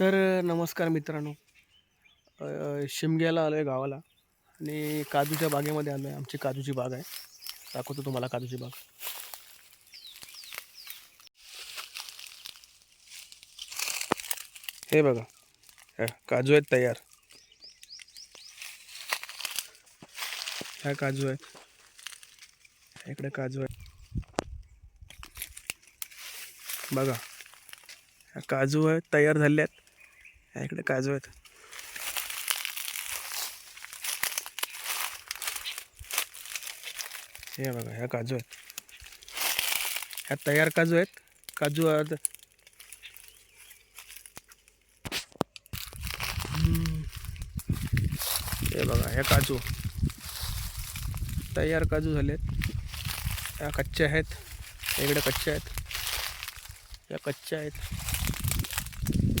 तर नमस्कार मित्रांनो. शिमग्याला आलो आहे गावाला आणि काजूच्या बागेमध्ये आलो आहे आमची काजूची बाग आहे. दाखवतो तुम्हाला काजूची बाग. हे बघा. ह्या काजू आहेत तयार. ह्या काजू आहेत. ह्या इकडे काजू आहेत. बघा. ह्या काजू आहेत तयार झाले आहेत इकडे काजू आहेत. हे बघा ह्या काजू आहेत. ह्या तयार काजू आहेत. काजू आहेत हे बघा ह्या काजू. तयार काजू झालेत. ह्या कच्च्या आहेत. इकडे कच्च्या आहेत. या कच्च्या आहेत.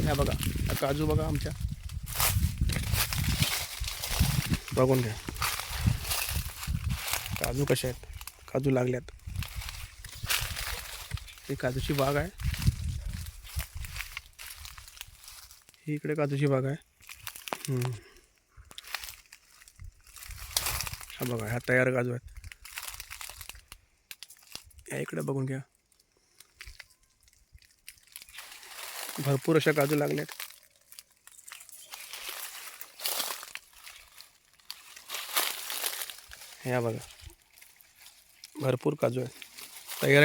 ह्या बघा. काजू बघा आमच्या. बघून घ्या. काजू कसे आहेत? काजू लागल्यात. ही काजूची बाग आहे. ही इकडे काजूची बाग आहे. हा बघा ह्या तयार काजू आहेत. या इकडे बघून घ्या. भरपूर अशा काजू लागल्यात. ह्या बघा. भरपूर काजू आहेत. तयार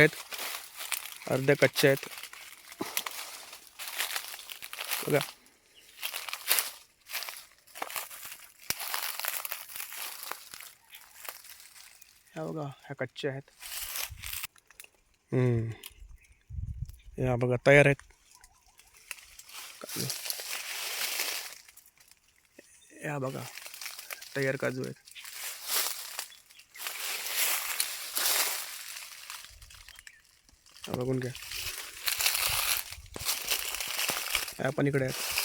ह्या कच्च्या आहेत. हम्म. या बघा, तयार आहेत. काजू या बघा तयार काजू आहेत. बघून घ्या. या पण इकडे आहेत.